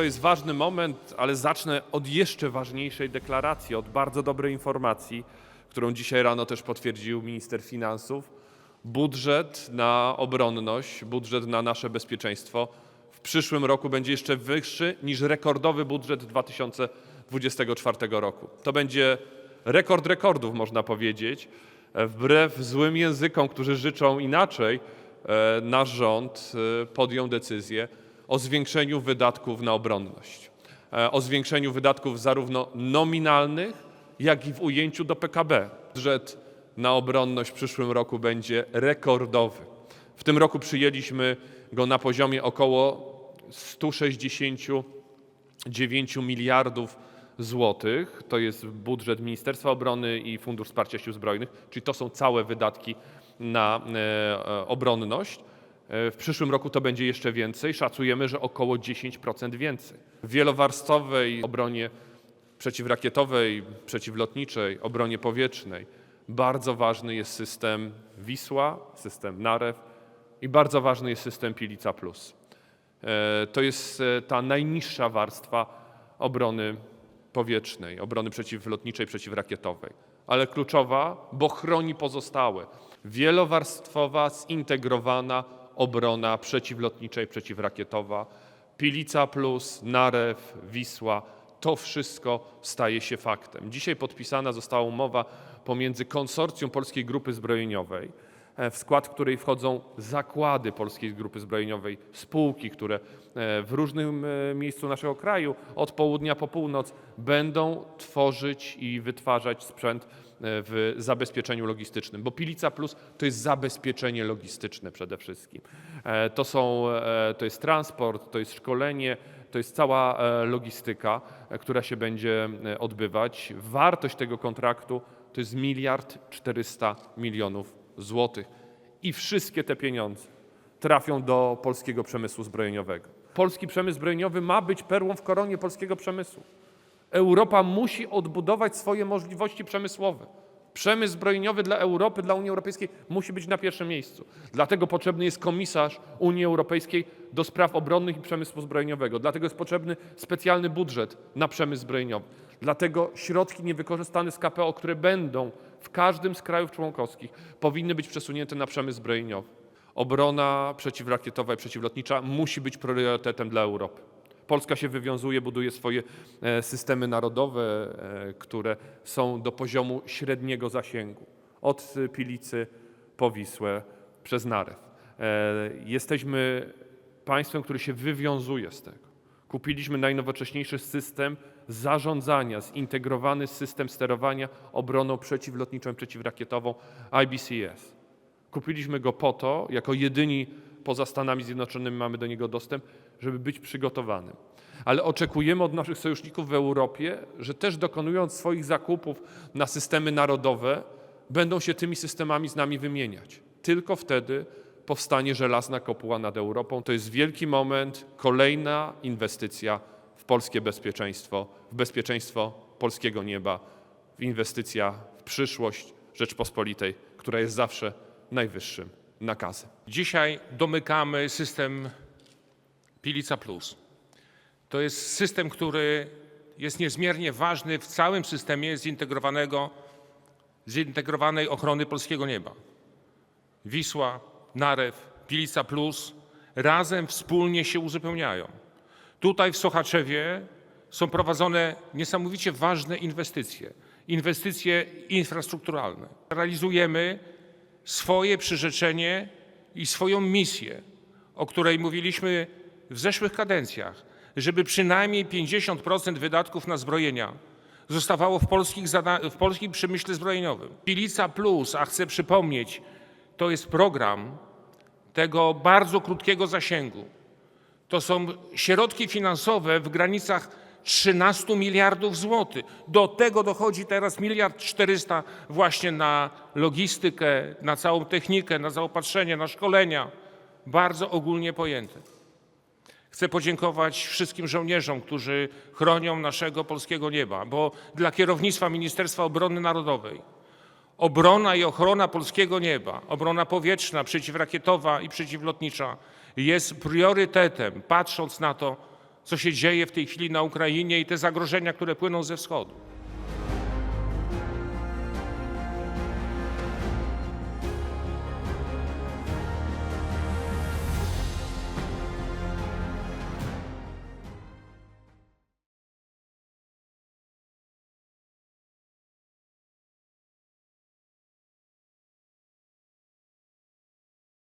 to jest ważny moment, ale zacznę od jeszcze ważniejszej deklaracji, od bardzo dobrej informacji, którą dzisiaj rano też potwierdził minister finansów. Budżet na obronność, budżet na nasze bezpieczeństwo w przyszłym roku będzie jeszcze wyższy niż rekordowy budżet 2024 roku. To będzie rekord rekordów, można powiedzieć. Wbrew złym językom, którzy życzą inaczej, e, nasz rząd e, podjął decyzję o zwiększeniu wydatków na obronność, e, o zwiększeniu wydatków zarówno nominalnych, jak i w ujęciu do PKB. Budżet na obronność w przyszłym roku będzie rekordowy. W tym roku przyjęliśmy go na poziomie około 169 miliardów złotych. To jest budżet Ministerstwa Obrony i Fundusz Wsparcia Sił Zbrojnych, czyli to są całe wydatki na e, e, obronność. E, W przyszłym roku to będzie jeszcze więcej. Szacujemy, że około 10% więcej. W wielowarstwowej obronie przeciwrakietowej, przeciwlotniczej, obronie powietrznej bardzo ważny jest system Wisła, system Narew i bardzo ważny jest system Pilica Plus. E, To jest e, ta najniższa warstwa obrony powietrznej, obrony przeciwlotniczej, przeciwrakietowej, ale kluczowa, bo chroni pozostałe. Wielowarstwowa, zintegrowana obrona przeciwlotnicza i przeciwrakietowa, Pilica Plus, Narew, Wisła, to wszystko staje się faktem. Dzisiaj podpisana została umowa pomiędzy konsorcjum Polskiej Grupy Zbrojeniowej, w skład której wchodzą zakłady Polskiej Grupy Zbrojeniowej, spółki, które e, w różnym e, miejscu naszego kraju, od południa po północ, będą tworzyć i wytwarzać sprzęt e, w zabezpieczeniu logistycznym, bo Pilica Plus to jest zabezpieczenie logistyczne przede wszystkim. E, To, są, e, to jest transport, to jest szkolenie, to jest cała e, logistyka, e, która się będzie e, odbywać. Wartość tego kontraktu to jest miliard 400 milionów złotych. I wszystkie te pieniądze trafią do polskiego przemysłu zbrojeniowego. Polski przemysł zbrojeniowy ma być perłą w koronie polskiego przemysłu. Europa musi odbudować swoje możliwości przemysłowe. Przemysł zbrojeniowy dla Europy, dla Unii Europejskiej musi być na pierwszym miejscu. Dlatego potrzebny jest komisarz Unii Europejskiej do spraw obronnych i przemysłu zbrojeniowego. Dlatego jest potrzebny specjalny budżet na przemysł zbrojeniowy. Dlatego środki niewykorzystane z KPO, które będą w każdym z krajów członkowskich, powinny być przesunięte na przemysł zbrojeniowy. Obrona przeciwrakietowa i przeciwlotnicza musi być priorytetem dla Europy. Polska się wywiązuje, buduje swoje e, systemy narodowe, e, które są do poziomu średniego zasięgu. Od Pilicy po Wisłę przez Narew. E, Jesteśmy państwem, które się wywiązuje z tego. Kupiliśmy najnowocześniejszy system zarządzania, zintegrowany system sterowania obroną przeciwlotniczą i przeciwrakietową IBCS. Kupiliśmy go po to, jako jedyni poza Stanami Zjednoczonymi mamy do niego dostęp, żeby być przygotowanym. Ale oczekujemy od naszych sojuszników w Europie, że też dokonując swoich zakupów na systemy narodowe, będą się tymi systemami z nami wymieniać. Tylko wtedy powstanie żelazna kopuła nad Europą. To jest wielki moment, kolejna inwestycja w polskie bezpieczeństwo, w bezpieczeństwo polskiego nieba, w inwestycja w przyszłość Rzeczpospolitej, która jest zawsze najwyższym nakazem. Dzisiaj domykamy system Pilica Plus. To jest system, który jest niezmiernie ważny w całym systemie zintegrowanego, zintegrowanej ochrony polskiego nieba. Wisła, Narew, Pilica Plus razem wspólnie się uzupełniają. Tutaj w Sochaczewie są prowadzone niesamowicie ważne inwestycje, inwestycje infrastrukturalne. Realizujemy swoje przyrzeczenie i swoją misję, o której mówiliśmy w zeszłych kadencjach, żeby przynajmniej 50% wydatków na zbrojenia zostawało w, polskich w polskim przemyśle zbrojeniowym. Pilica Plus, a chcę przypomnieć, to jest program tego bardzo krótkiego zasięgu. To są środki finansowe w granicach 13 miliardów złotych. Do tego dochodzi teraz miliard 400 właśnie na logistykę, na całą technikę, na zaopatrzenie, na szkolenia. Bardzo ogólnie pojęte. Chcę podziękować wszystkim żołnierzom, którzy chronią naszego polskiego nieba, bo dla kierownictwa Ministerstwa Obrony Narodowej obrona i ochrona polskiego nieba, obrona powietrzna, przeciwrakietowa i przeciwlotnicza jest priorytetem, patrząc na to, co się dzieje w tej chwili na Ukrainie i te zagrożenia, które płyną ze wschodu.